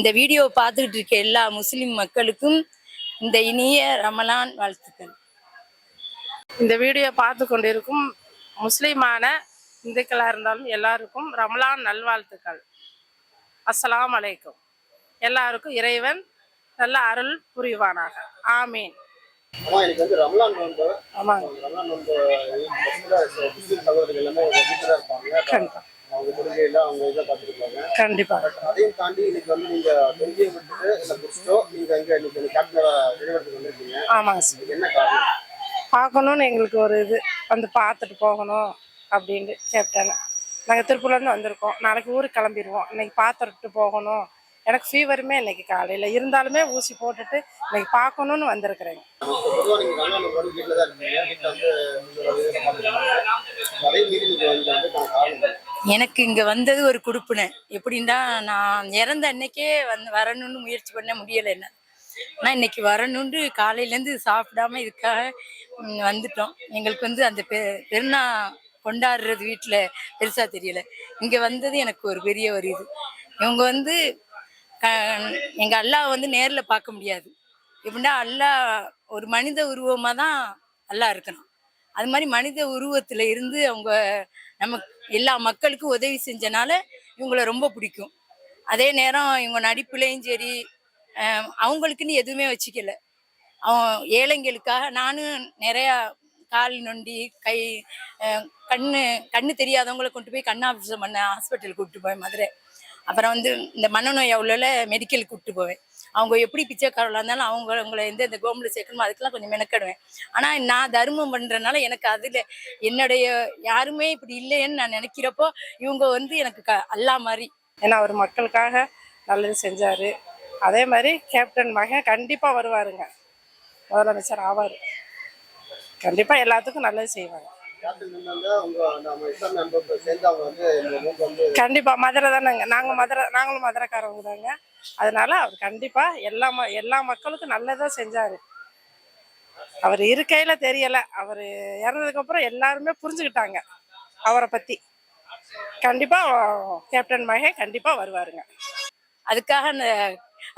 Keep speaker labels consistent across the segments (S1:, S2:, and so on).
S1: இந்த வீடியோ பார்த்துக்கிட்டு இருக்க எல்லா முஸ்லிம் மக்களுக்கும் இந்த இனிய ரமலான் வாழ்த்துக்கள்.
S2: இந்த வீடியோ பார்த்து கொண்டிருக்கும் முஸ்லிமான இந்துக்களாக இருந்தாலும் எல்லாருக்கும் ரமலான் நல்வாழ்த்துக்கள். அஸ்ஸலாமு அலைக்கும். எல்லாருக்கும் இறைவன் நல்ல அருள் புரிவானாக. ஆமீன்.
S3: ஆமா எனக்கு வந்து ரமலான் நோன்பு.
S2: ஆமாங்க.
S3: ரமலான் நோன்பு பசங்க முஸ்லீம் சகோதரர்கள் எல்லாமே வீட்டில் தான் இருப்பாங்க
S2: கண்டிப்பா
S3: அவங்க தொழுகையில அவங்க இதை பார்த்துருப்பாங்க.
S2: கண்டிப்பா.
S3: அதையும் தாண்டி இன்னைக்கு வந்து நீங்க தொழுகையை விட்டுட்டு இல்லை முடிச்சிட்டோ நீங்க இங்க இன்னைக்கு கேப்டனை நிறுவனத்துக்கு வந்திருக்கீங்க.
S2: ஆமாங்க சார்
S3: என்ன காரணம்?
S2: எங்களுக்கு ஒரு இது. வந்து பார்த்துட்டு போகணும் அப்படின்ட்டு கேப்டனை. நாங்கள் திருப்பூர்லேருந்து வந்திருக்கோம். நாளைக்கு ஊருக்கு கிளம்பிடுவோம் இன்னைக்கு பார்த்துட்டு போகணும். எனக்கு ஃபீவருமே இன்னைக்கு காலையில். இருந்தாலுமே ஊசி போட்டுட்டு இன்னைக்கு பார்க்கணுன்னு வந்திருக்கிறேங்க.
S1: எனக்கு இங்க வந்தது ஒரு குடுப்பினை எப்படின்னா நான் இறந்த அன்னைக்கே வந்து வரணும்னு முயற்சி பண்ண முடியலை என்ன. ஆனால் இன்னைக்கு வரணும்னு காலையிலேருந்து சாப்பிடாம இதுக்காக வந்துட்டோம். எங்களுக்கு வந்து அந்த பெ பெருநா கொண்டாடுறது வீட்டில் பெருசாக தெரியல. இங்கே வந்தது எனக்கு ஒரு பெரிய ஒரு இது. இவங்க வந்து க எங்கள் அல்லாவை வந்து நேரில் பார்க்க முடியாது. எப்படின்னா அல்லாஹ் ஒரு மனித உருவமாக தான் அல்லாஹ் இருக்கணும். அது மாதிரி மனித உருவத்தில் இருந்து அவங்க நமக்கு எல்லா மக்களுக்கும் உதவி செஞ்சனால இவங்களை ரொம்ப பிடிக்கும். அதே நேரம் இவங்க நடிப்புலேயும் சரி அவங்களுக்குன்னு எதுவுமே வச்சுக்கல. அவன் ஏழைங்களுக்காக நானும் நிறையா கால் நொண்டி கை கண்ணு கண்ணு தெரியாதவங்களை கொண்டு போய் கண் ஆப்ரேஷன் பண்ண ஹாஸ்பிட்டல் கூப்பிட்டு போவேன் மதுரை. அப்புறம் வந்து இந்த மனநோய் அவ்வளோல மெடிக்கல் கூப்பிட்டு போவேன். அவங்க எப்படி பிச்சைக்காரர்களாக இருந்தாலும் அவங்க அவங்கள எந்த இந்த கோமில் சேர்க்கணுமோ அதுக்கெல்லாம் கொஞ்சம் மெனக்கடுவேன். ஆனால் நான் தர்மம் பண்ணுறதுனால எனக்கு அதில் என்னுடைய யாருமே இப்படி இல்லைன்னு நான் நினைக்கிறப்போ இவங்க வந்து எனக்கு க அல்லா மாதிரி.
S2: ஏன்னா அவர் மக்களுக்காக நல்லது செஞ்சார். அதே மாதிரி கேப்டன் மகன் கண்டிப்பாக வருவாருங்க. முதலமைச்சர் ஆவார். கண்டிப்பாக எல்லாத்துக்கும் நல்லது செய்வாங்க கண்டிப்பாக மதுரை தானேங்க. நாங்கள் மதுரை நாங்களும் மதுரைக்காரவங்க தாங்க. அதனால அவர் கண்டிப்பாக எல்லா ம எல்லா மக்களுக்கும் நல்லதாக செஞ்சார். அவர் இருக்கையில் தெரியலை. அவர் இறந்ததுக்கப்புறம் எல்லாருமே புரிஞ்சுக்கிட்டாங்க அவரை பற்றி கண்டிப்பாக கேப்டன் மகே கண்டிப்பாக வருவாருங்க.
S1: அதுக்காக அந்த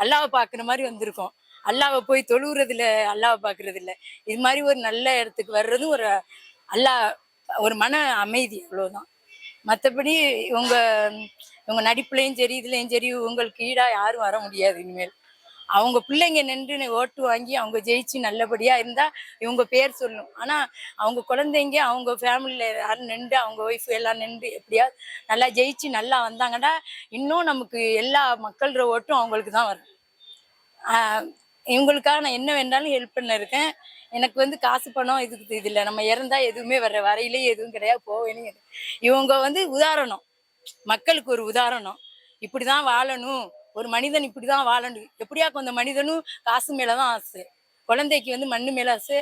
S1: அல்லாவை பார்க்குற மாதிரி வந்திருக்கோம். அல்லாவை போய் தொழுகிறதில்ல அல்லாவை பார்க்குறது இல்லை இது மாதிரி ஒரு நல்ல இடத்துக்கு வர்றதும் ஒரு அல்லாஹ் ஒரு மன அமைதி அவ்வளோதான் மற்றபடி இவங்க இவங்க நடிப்புலையும் சரி இதுலேயும் சரி உங்களுக்கு ஈடாக யாரும் வர முடியாது இனிமேல். அவங்க பிள்ளைங்க நின்று ஓட்டு வாங்கி அவங்க ஜெயிச்சு நல்லபடியாக இருந்தால் இவங்க பேர் சொல்லும். ஆனால் அவங்க குழந்தைங்க அவங்க ஃபேமிலியில் யாரும் நின்று அவங்க ஒய்ஃப் எல்லாம் நின்று எப்படியாவது நல்லா ஜெயிச்சு நல்லா வந்தாங்கன்னா இன்னும் நமக்கு எல்லா மக்களோட ஓட்டும் அவங்களுக்கு தான் வரும். இவங்களுக்காக நான் என்ன வேண்டாலும் ஹெல்ப் பண்ண இருக்கேன் எனக்கு வந்து காசு பணம் இதுக்கு இது இல்லை. நம்ம இறந்தா எதுவுமே வர வரையிலே எதுவும் கிடையாது போவேன்னு இவங்க வந்து உதாரணம். மக்களுக்கு ஒரு உதாரணம். இப்படிதான் வாழணும். ஒரு மனிதன் இப்படிதான் வாழணும். எப்படியா அந்த மனிதனும் காசு மேலதான் ஆசை. குழந்தைக்கு வந்து மண்ணு மேல ஆசை.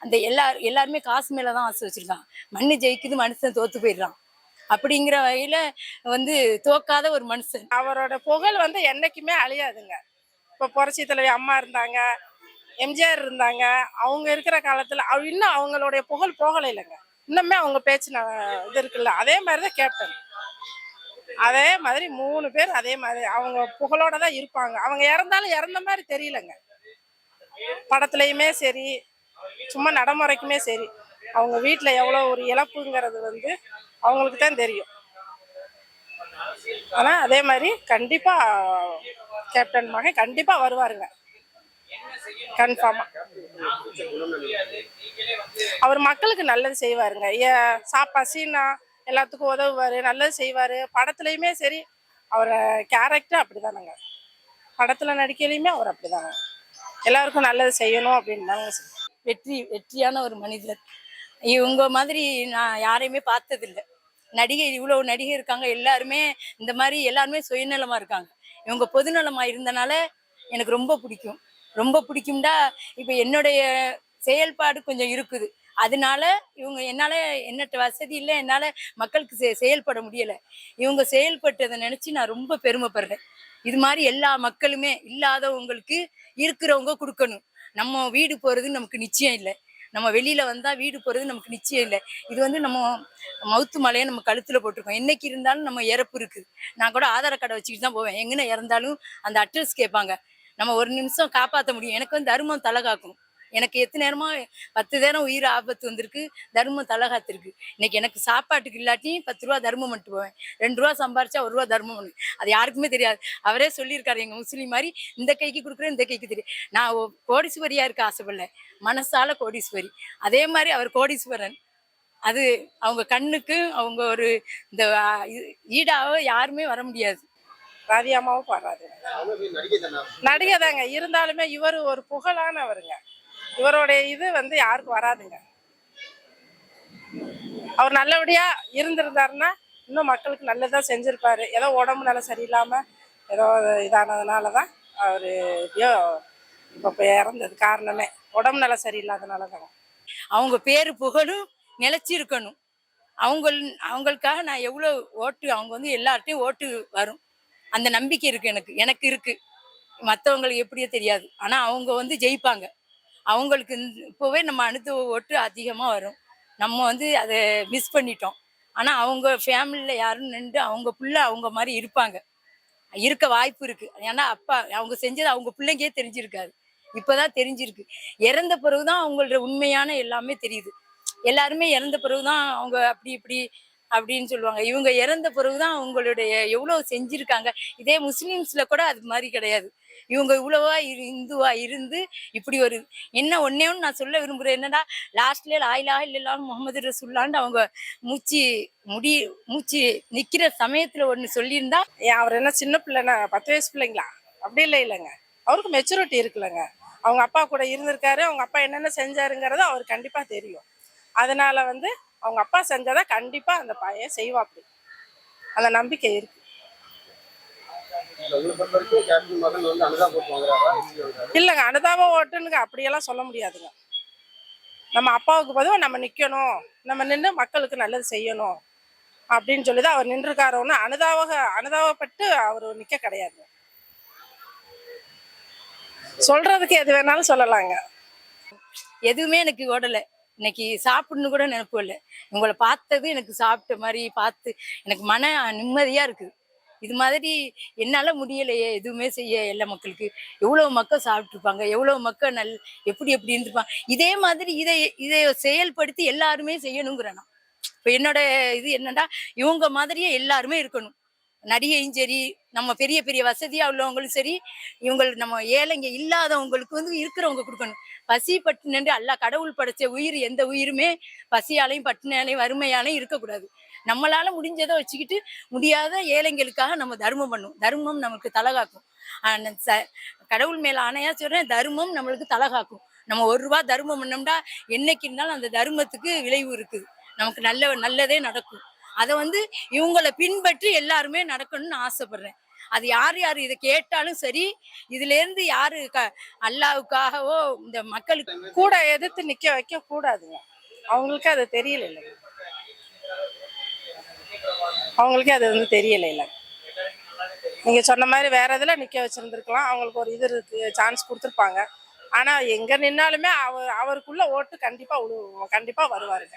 S1: அந்த எல்லா எல்லாருமே காசு மேலதான் ஆசை வச்சிருக்கான் மண்ணு ஜெயிக்குது மனுஷன் தோத்து போயிடுறான். அப்படிங்கிற வகையில வந்து தோக்காத ஒரு மனுஷன்.
S2: அவரோட புகழ் வந்து என்னைக்குமே அழியாதுங்க. இப்போ புரட்சி தலைவி அம்மா இருந்தாங்க எம்ஜிஆர் இருந்தாங்க அவங்க இருக்கிற காலத்தில் இன்னும் அவங்களுடைய புகழ் போகலை இல்லைங்க இன்னுமே அவங்க பேச்சு இது இருக்குல்ல அதே மாதிரி தான் கேப்டன் அதே மாதிரி மூணு பேர் அதே மாதிரி அவங்க புகழோட தான் இருப்பாங்க. அவங்க இறந்தாலும் இறந்த மாதிரி தெரியலங்க. படத்துலையுமே சரி சும்மா நடைமுறைக்குமே சரி அவங்க வீட்டில் எவ்வளோ ஒரு இழப்புங்கிறது வந்து அவங்களுக்கு தான் தெரியும். ஆனால் அதே மாதிரி கண்டிப்பாக கேப்டன் மகன் கண்டிப்பாக வருவாருங்க. கன்ஃபார்மாக அவர் மக்களுக்கு நல்லது செய்வாருங்க. ஏ சாப்பா சீனா எல்லாத்துக்கும் உதவுவார் நல்லது செய்வார். படத்துலையுமே சரி அவரை கேரக்டர் அப்படி தானுங்க படத்தில் நடிக்கலையுமே அவர் அப்படிதாங்க. எல்லாருக்கும் நல்லது செய்யணும் அப்படின்னு தாங்க
S1: வெற்றி வெற்றியான ஒரு மனிதர். இவங்க மாதிரி நான் யாரையுமே பார்த்ததில்ல. நடிகை இவ்வளோ நடிகை இருக்காங்க. எல்லாருமே இந்த மாதிரி எல்லாருமே சுயநலமாக இருக்காங்க. இவங்க பொதுநலமாக இருந்தனால எனக்கு ரொம்ப பிடிக்கும். ரொம்ப பிடிக்கும்டா. இப்போ என்னுடைய செயல்பாடு கொஞ்சம் இருக்குது. அதனால இவங்க என்னால என்னட்ட வசதி இல்லை என்னால மக்களுக்கு செ- செயல்பட முடியல. இவங்க செயல்பட்டதை நினைச்சு நான் ரொம்ப பெருமைப்படுறேன். இது மாதிரி எல்லா மக்களுமே இல்லாதவங்களுக்கு இருக்கிறவங்க கொடுக்கணும். நம்ம வீடு போறது நமக்கு நிச்சயம் இல்லை. நம்ம வெளியில வந்தா வீடு போறது நமக்கு நிச்சயம் இல்லை. இது வந்து நம்ம மவுத்து மலையை நம்ம கழுத்துல போட்டிருக்கோம். என்னைக்கு இருந்தாலும் நம்ம இறப்பு இருக்கு. நான் கூட ஆதார கார்டை வச்சுக்கிட்டு தான் போவேன். எங்கன இறந்தாலும் அந்த அட்ரஸ் கேட்பாங்க. நம்ம ஒரு நிமிஷம் காப்பாற்ற முடியும். எனக்கு வந்து தருமம் தலை காக்கும். எனக்கு எத்தனை நேரமா பத்து நேரம் உயிர் ஆபத்து வந்திருக்கு தர்மம் தலை காத்திருக்கு இன்னைக்கு எனக்கு சாப்பாட்டுக்கு இல்லாட்டியும் பத்து ரூபா தர்மம் பண்ணிட்டு போவேன். ரெண்டு ரூபா சம்பாரிச்சா ஒரு ரூபா தர்மம் பண்ணு. அது யாருக்குமே தெரியாது. அவரே சொல்லியிருக்காரு எங்க முஸ்லீம் மாதிரி இந்த கைக்கு கொடுக்குறேன் இந்த கைக்கு தெரியும் நான் கோடீஸ்வரியா இருக்க ஆசைப்படல. மனசால கோடீஸ்வரி. அதே மாதிரி அவர் கோடீஸ்வரன். அது அவங்க கண்ணுக்கு அவங்க ஒரு இந்த ஈடாவோ யாருமே வர முடியாது.
S2: ராதியாமாவும் பாடுறாரு
S3: நடிகை
S2: தாங்க. இருந்தாலுமே இவர் ஒரு புகழானவருங்க. இவருடைய இது வந்து யாருக்கும் வராதுங்க. அவர் நல்லபடியா இருந்திருந்தாருன்னா இன்னும் மக்களுக்கு நல்லதா செஞ்சிருப்பாரு. ஏதோ உடம்பு நல்லா சரியில்லாம ஏதோ இதானதுனால தான் அவர் எப்படியோ இப்போ இறந்தது காரணமே. உடம்பு நல்லா சரியில்லாதனால தான்
S1: அவங்க பேரு புகழும் நிலைச்சிருக்கணும். அவங்க அவங்களுக்காக நான் எவ்வளோ ஓட்டு அவங்க வந்து எல்லார்ட்டையும் ஓட்டு வரும். அந்த நம்பிக்கை இருக்கு எனக்கு. எனக்கு இருக்கு. மற்றவங்களுக்கு எப்படியோ தெரியாது. ஆனா அவங்க வந்து ஜெயிப்பாங்க. அவங்களுக்கு இப்போவே நம்ம அனுத்துவ ஓட்டு அதிகமாக வரும். நம்ம வந்து அதை மிஸ் பண்ணிட்டோம். ஆனால் அவங்க ஃபேமிலியில் யாரும் நின்று அவங்க பிள்ளை அவங்க மாதிரி இருப்பாங்க. இருக்க வாய்ப்பு இருக்கு. ஏன்னா அப்பா அவங்க செஞ்சது அவங்க பிள்ளைக்கே தெரிஞ்சிருக்காது. இப்பதான் தெரிஞ்சிருக்கு. இறந்த பிறகுதான் அவங்களோட உண்மையான எல்லாமே தெரியுது. எல்லாருமே இறந்த பிறகுதான் அவங்க அப்படி இப்படி அப்படின்னு சொல்லுவாங்க. இவங்க இறந்த பிறகுதான் அவங்களுடைய எவ்வளோ செஞ்சிருக்காங்க. இதே முஸ்லீம்ஸில் கூட அது மாதிரி கிடையாது. இவங்க இவ்வளவா இரு- இந்துவா இருந்து இப்படி ஒரு என்ன ஒன்னே ஒன்று நான் சொல்ல விரும்புறேன். என்னன்னா லாஸ்ட்ல லாயிலா இல்லைலான்னு முகமது ரசுல்லான்னு அவங்க மூச்சு முடி மூச்சு நிக்கிற சமயத்துல ஒண்ணு சொல்லியிருந்தா
S2: ஏன் அவர் என்ன சின்ன பிள்ளைனா பத்து வயசு பிள்ளைங்களா? அப்படி இல்லை இல்லைங்க. அவருக்கு மெச்சூரிட்டி இருக்குல்லங்க. அவங்க அப்பா கூட இருந்திருக்காரு அவங்க அப்பா என்னென்ன செஞ்சாருங்கிறது அவருக்கு கண்டிப்பாக தெரியும். அதனால வந்து அவங்க அப்பா செஞ்சதை கண்டிப்பாக அந்த பையன் செய்வாப்படி அந்த நம்பிக்கை இருக்கு
S3: உங்களை பொறுத்த வரைக்கும் கேப்டன் மகன் வந்து அனுதா போட்டு வாங்குறாரா எப்படி வாங்குறாரு?
S2: இல்லைங்க அனுதாபம் ஓட்டுன்னு அப்படியெல்லாம் சொல்ல முடியாதுங்க. நம்ம அப்பாவுக்கு பதிவாக நம்ம நிற்கணும் நம்ம நின்று மக்களுக்கு நல்லது செய்யணும். அப்படின்னு சொல்லி தான் அவர் நின்றுருக்காரு ஒன்று அனுதாபக அனுதாபப்பட்டு அவர் நிற்க கிடையாது. சொல்றதுக்கு எது வேணாலும் சொல்லலாங்க.
S1: எதுவுமே எனக்கு ஓடலை. இன்னைக்கு சாப்பிடணும் கூட நினைப்பு இல்லை. உங்களை பார்த்தது எனக்கு சாப்பிட்ட மாதிரி பார்த்து எனக்கு மன நிம்மதியா இருக்குது. இது மாதிரி என்னால முடியலையே எதுவுமே செய்ய எல்லா மக்களுக்கு. எவ்வளவு மக்கள் சாப்பிட்ருப்பாங்க எவ்வளவு மக்கள் நல் எப்படி எப்படி இருந்திருப்பாங்க. இதே மாதிரி இதை இதை செயல்படுத்தி எல்லாருமே செய்யணுங்கிறேன் நான். இப்போ என்னோட இது என்னன்னா இவங்க மாதிரியே எல்லாருமே இருக்கணும். நடிகையும் சரி நம்ம பெரிய பெரிய வசதியா உள்ளவங்களும் சரி இவங்க நம்ம ஏழைங்க இல்லாதவங்களுக்கு வந்து இருக்கிறவங்க கொடுக்கணும். பசி பட்டினு அல்ல கடவுள் படைச்ச உயிர் எந்த உயிருமே பசியாலையும் பட்டினாலையும் வறுமையாலையும் இருக்கக்கூடாது. நம்மளால முடிஞ்சதை வச்சுக்கிட்டு முடியாத ஏழைங்களுக்காக நம்ம தர்மம் பண்ணும் தர்மம் நமக்கு தலகாக்கும் கடவுள் மேல ஆணையா சொல்றேன் தர்மம் நம்மளுக்கு தலகாக்கும் நம்ம ஒரு ரூபா தர்மம் பண்ணோம்னா என்னைக்கு இருந்தாலும் அந்த தர்மத்துக்கு விளைவு இருக்குது. நமக்கு நல்ல நல்லதே நடக்கும். அதை வந்து இவங்களை பின்பற்றி எல்லாருமே நடக்கணும்னு ஆசைப்படுறேன். அது யார் யார் இதை கேட்டாலும் சரி இதுல இருந்து யாரு க அல்லாவுக்காகவோ இந்த மக்களுக்கு
S2: கூட எதிர்த்து நிற்க வைக்க கூடாதுங்க அவங்களுக்கு அது தெரியல இல்லை அவங்களுக்கே அது வந்து தெரியலை இல்லை. நீங்கள் சொன்ன மாதிரி வேற இதில் நிற்க வச்சுருந்துருக்கலாம். அவங்களுக்கு ஒரு இது இருக்குது சான்ஸ் கொடுத்துருப்பாங்க. ஆனால் எங்கே நின்னாலுமே அவர் அவருக்குள்ளே ஓட்டு கண்டிப்பாக உழு- கண்டிப்பாக வருவாருங்க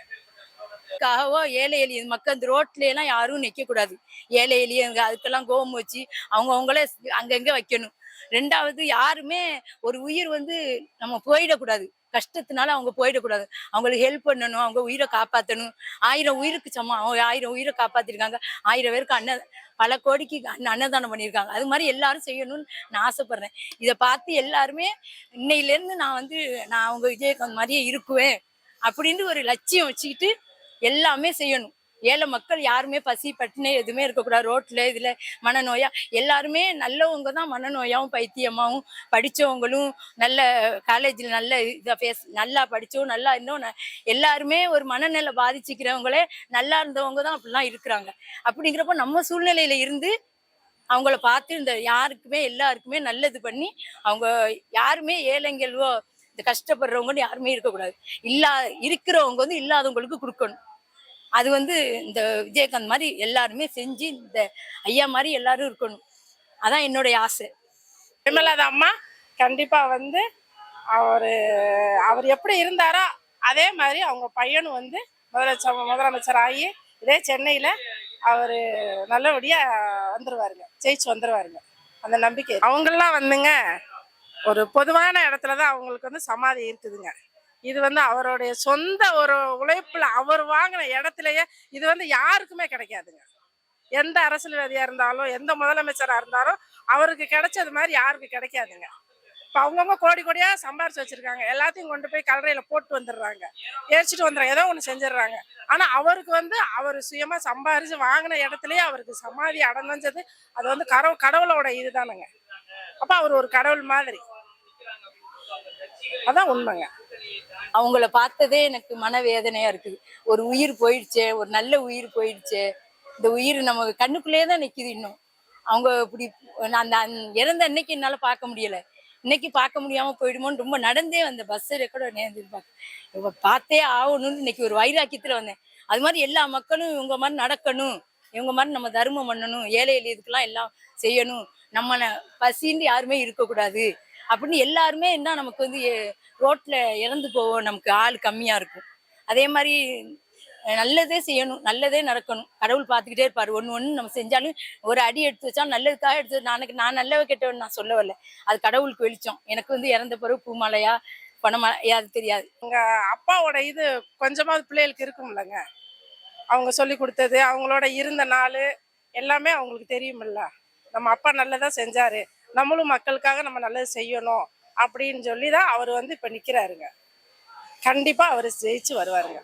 S1: காகவோ ஏழை எளிய மக்கள் இந்த ரோட்ல யாரும் நிற்கக்கூடாது ஏழை எளிய அதுக்கெல்லாம் கோபம் வச்சு அவங்க அவங்களே அங்கங்க வைக்கணும். ரெண்டாவது யாருமே ஒரு உயிர் வந்து நம்ம போயிடக்கூடாது. கஷ்டத்தினால அவங்க போயிடக்கூடாது. அவங்களுக்கு ஹெல்ப் பண்ணணும் அவங்க உயிரை காப்பாற்றணும் ஆயிரம் உயிருக்கு சமம். அவங்க ஆயிரம் உயிரை காப்பாத்திருக்காங்க. ஆயிரம் பேருக்கு அன்ன பல கோடிக்கு அன்ன- அன்னதானம் பண்ணியிருக்காங்க. அது மாதிரி எல்லாரும் செய்யணும்னு நான் ஆசைப்படுறேன். இதை பார்த்து எல்லாருமே இன்னையிலேருந்து நான் வந்து நான் அவங்க விஜயகாந்த் மாதிரியே இருக்குவேன் அப்படின்னு ஒரு லட்சியம் வச்சுக்கிட்டு எல்லாமே செய்யணும். ஏழை மக்கள் யாருமே பசி பட்டினி எதுவுமே இருக்கக்கூடாது. ரோட்ல இதுல மனநோயா எல்லாருமே நல்லவங்க தான் மனநோயாவும் பைத்தியமாவும் படித்தவங்களும் நல்ல காலேஜில் நல்ல இதை பேச நல்லா படித்தோம் நல்லா இன்னும் எல்லாருமே ஒரு மனநிலை பாதிச்சுக்கிறவங்களே நல்லா இருந்தவங்க தான் அப்படிலாம் இருக்கிறாங்க. அப்படிங்கிறப்ப நம்ம சூழ்நிலையில இருந்து அவங்கள பார்த்து இந்த யாருக்குமே எல்லாருக்குமே நல்லது பண்ணி அவங்க யாருமே ஏழைங்களோ இந்த கஷ்டப்படுறவங்கன்னு யாருமே இருக்கக்கூடாது. இல்லா இருக்கிறவங்க வந்து இல்லாதவங்களுக்கு கொடுக்கணும். அது வந்து இந்த விஜயகாந்த் மாதிரி எல்லாருமே செஞ்சு இந்த ஐயா மாதிரி எல்லாரும் இருக்கணும். அதான் என்னுடைய ஆசை.
S2: விமலாத அம்மா கண்டிப்பா வந்து அவர் அவர் எப்படி இருந்தாரோ அதே மாதிரி அவங்க பையனும் வந்து முதலமைச்சர் முதலமைச்சர் ஆகி இதே சென்னையில் அவர் நல்லபடியாக வந்துருவாருங்க ஜெயிச்சு வந்துருவாருங்க. அந்த நம்பிக்கை. அவங்கெல்லாம் வந்துங்க ஒரு பொதுவான இடத்துல தான் அவங்களுக்கு வந்து சமாதி இருக்குதுங்க. இது வந்து அவருடைய சொந்த ஒரு உழைப்புல அவர் வாங்கின இடத்துலயே இது வந்து யாருக்குமே கிடைக்காதுங்க. எந்த அரசியல்வாதியா இருந்தாலும் எந்த முதலமைச்சரா இருந்தாலும் அவருக்கு கிடைச்சது மாதிரி யாருக்கு கிடைக்காதுங்க. இப்போ அவங்கவுங்க கோடி கோடியா சம்பாரிச்சு வச்சிருக்காங்க. எல்லாத்தையும் கொண்டு போய் கல்லறையில் போட்டு வந்துடுறாங்க. எரிச்சிட்டு வந்துடுறாங்க. ஏதோ ஒன்று செஞ்சிடுறாங்க. ஆனா அவருக்கு வந்து அவர் சுயமா சம்பாரிச்சு வாங்கின இடத்துலயே அவருக்கு சமாதி அடங்கஞ்சது அது வந்து கரவு கடவுளோட இதுதானுங்க. அப்ப அவர் ஒரு கடவுள் மாதிரி. அதான் உண்மைங்க.
S1: அவங்கள பார்த்ததே எனக்கு மனவேதனையா இருக்குது. ஒரு உயிர் போயிடுச்சே ஒரு நல்ல உயிர் போயிடுச்சே. இந்த உயிர் நம்ம கண்ணுக்குள்ளேயே தான் நிக்குது இன்னும். அவங்க இப்படி நான் அந்த இறந்த அன்னைக்கு என்னால பார்க்க முடியல. இன்னைக்கு பார்க்க முடியாம போயிடுமோன்னு ரொம்ப நடந்தே வந்த பஸ்ஸில் கூட நேர்ந்து பார்க்க பார்த்தே ஆகணும்னு இன்னைக்கு ஒரு வைராக்கியத்துல வந்தேன். அது மாதிரி எல்லா மக்களும் இவங்க மாதிரி நடக்கணும். இவங்க மாதிரி நம்ம தர்மம் பண்ணணும். ஏழை எளியதுக்கெல்லாம் எல்லாம் செய்யணும். நம்ம பசின்னு யாருமே இருக்கக்கூடாது. அப்படின்னு எல்லாருமே என்ன நமக்கு வந்து ரோட்ல இறந்து போவோம். நமக்கு ஆள் கம்மியா இருக்கும். அதே மாதிரி நல்லதே செய்யணும். நல்லதே நடக்கணும். கடவுள் பார்த்துக்கிட்டே இருப்பாரு. ஒன்று ஒன்று நம்ம செஞ்சாலும் ஒரு அடி எடுத்து வச்சா நல்லதுக்காக எடுத்து நானுக்கு நான் நல்லவ கெட்டவன் நான் சொல்ல வரல. அது கடவுளுக்கு வெளிச்சம். எனக்கு வந்து இறந்த பிறகு பூமாலையா பணமாலையா அது தெரியாது.
S2: அப்பாவோட இது கொஞ்சமாவது பிள்ளைகளுக்கு இருக்கும்லங்க. அவங்க சொல்லி கொடுத்தது அவங்களோட இருந்த நாள் எல்லாமே அவங்களுக்கு தெரியுமில்ல. நம்ம அப்பா நல்லதா செஞ்சாரு. நம்மளும் மக்களுக்காக நம்ம நல்லது செய்யணும் அப்படின்னு சொல்லி தான் அவர் வந்து இப்போ நிற்கிறாருங்க கண்டிப்பாக அவர் ஜெயிச்சு வருவாருங்க.